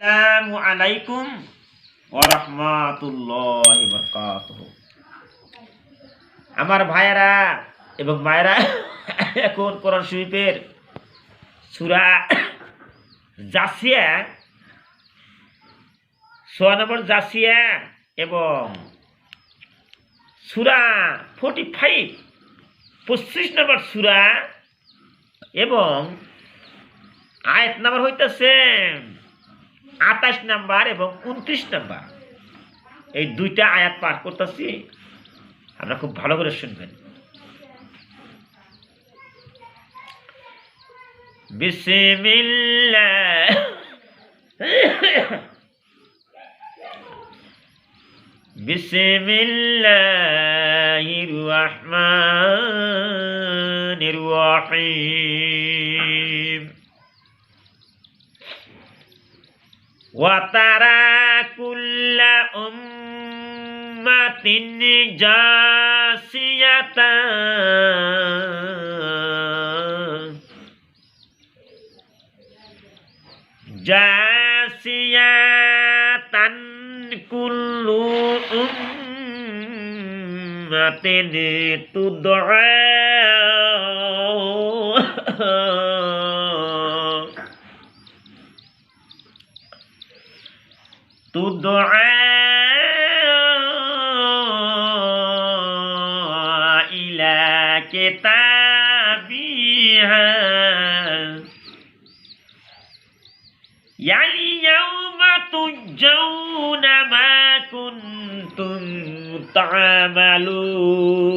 আসসালামু আলাইকুম ওয়া আমার ভাইয়েরা এবং মায়েরা, এখন কোরআন শরীফের সূরা জাসিয়া, সোয়া নম্বর জাসিয়া এবং সূরা ফোর্টি ফাইভ, পঁচিশ নম্বর সূরা এবং আয়াত নাম্বার হইতেছে আঠাশ নাম্বার এবং উনত্রিশ নাম্বার। এই দুইটা আয়াত পাঠ করতেছি, আপনারা খুব ভালো করে শুনবেন। বিসমিল্লাহ। বিসমিল্লাহির রহমানির রহিম। وترى كل أمة جاسية جاسية كل أمة تدعى تدعى إلى كتابها يعني يوم تجون ما كنتم تعملون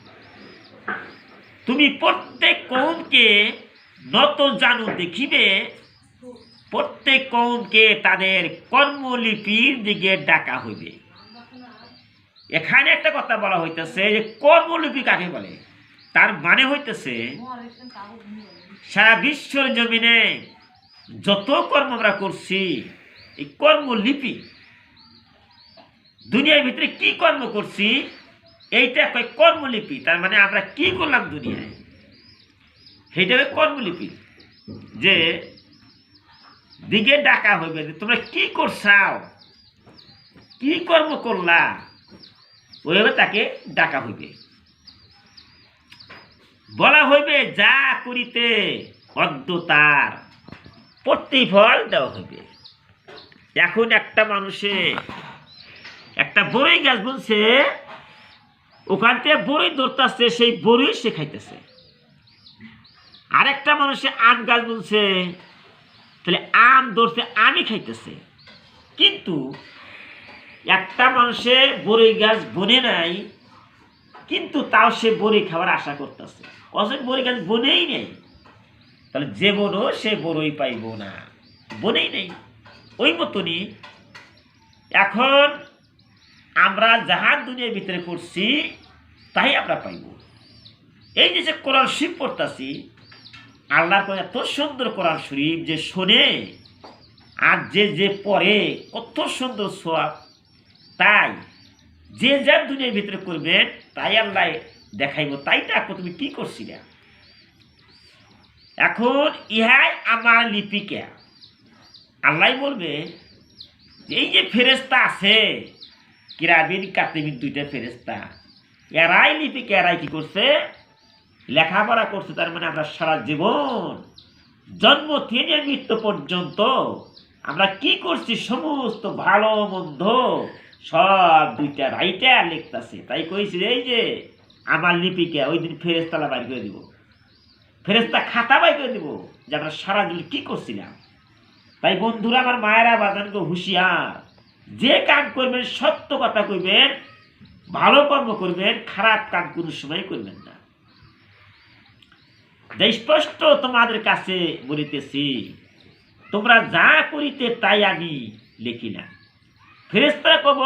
তুমি প্রত্যেক কৌমকে নত জানু দেখিবে, প্রত্যেক কৌমকে তাদের কর্মলিপির দিকে ডাকা হইবে। এখানে একটা কথা বলা হইতেছে যে, কর্মলিপি কাকে বলে? তার মানে হইতেছে, সারা বিশ্বর জমিনে যত কর্ম আমরা করছি, এই কর্মলিপি, দুনিয়ার ভিতরে কি কর্ম করছি এইটা কয় কর্মলিপি, তার মানে আমরা কি করলাম দুনিয়ায়? সেইটা হবে কর্মলিপি, যে দিকে ডাকা হইবে যে তোমরা কি করছাও? কি কর্ম করলা? ওইভাবে তাকে ডাকা হইবে। বলা হইবে, যা করিতে অদ্য তার প্রতিফল দেওয়া হইবে। এখন একটা মানুষে একটা বড়ই গাছ বলছে ওখান থেকে বড়ই ধরতেছে, সেই বড়ই সে খাইতেছে। আরেকটা মানুষে আম গাছ বলছে তাহলে আম ধরছে আমি খাইতেছে। কিন্তু একটা মানুষে বড়ই গাছ বনে নাই, কিন্তু তাও সে বড়ই খাওয়ার আশা করতেছে। অথচ বড়ই গাছ বনেই নেই? তাহলে যে বনো সে বড়ই পাইব না, বনেই নেই। ওই মতনই এখন আমরা যাহার দুনিয়ার ভিতরে করছি তাই আমরা পাইব। এই যে যে কোরআন শরীফ পড়তাছি, আল্লাহর কথা এত সুন্দর কোরআন শরীফ যে শোনে, আর যে যে পড়ে কত সুন্দর সোয়াব তাই যে যার দুনিয়ার ভিতরে করবেন, তাই আল্লাহ দেখাইব। তাই দেখো তুমি কি করছিলে এখন ইহাই আমার লিপিকা। আল্লাহ বলবে, এই যে ফেরেস্তা আছে, কিরাবিন, কাতিবিন দুইটা ফেরেস্তা এরাই লিপিকে এরাই কি করছে? লেখাপড়া করছে, তার মানে আমরা সারা জীবন, জন্ম থেকে মৃত্যু পর্যন্ত আমরা কি করছি? সমস্ত ভালো, মন্দ সব দুইটা রাইটা লিখতেছে। তাই কইছি এই যে আমার লিপিকে ওই দিন ফেরেস্তালা বাইর করে দিব। ফেরেস্তা খাতা বাই করে দিব যে আমরা সারা জীবন কি করছিলাম। তাই বন্ধুরা, আমার মায়েরা বাজানকে হুঁশিয়ার। যে কাম করবেন, সত্য কথা কইবেন ভালো কর্ম করবেন, খারাপ কাম কোনো সময় করবেন না। স্পষ্ট তোমাদের কাছে বলিতেছি, তোমরা যা করিতে তাই আমি লিখি না। ফেরেস্তারা কব,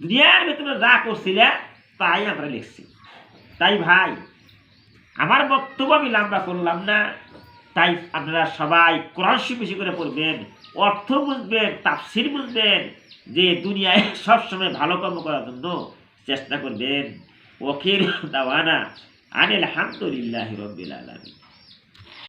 দুনিয়ার ভিতরে যা করছিলে তাই আমরা লিখছি। তাই ভাই, আমার বক্তব্য আমি লম্বা করলাম না। তাই আপনারা সবাই কোরআন বেশি করে পড়বেন, অর্থ বুঝবেন, তাফসির বুঝবেন যে দুনিয়ায় সবসময় ভালো কর্ম করার জন্য চেষ্টা করবেন। ওখির দাওয়ানা আনিল হামদুলিল্লাহ রবিল আলমী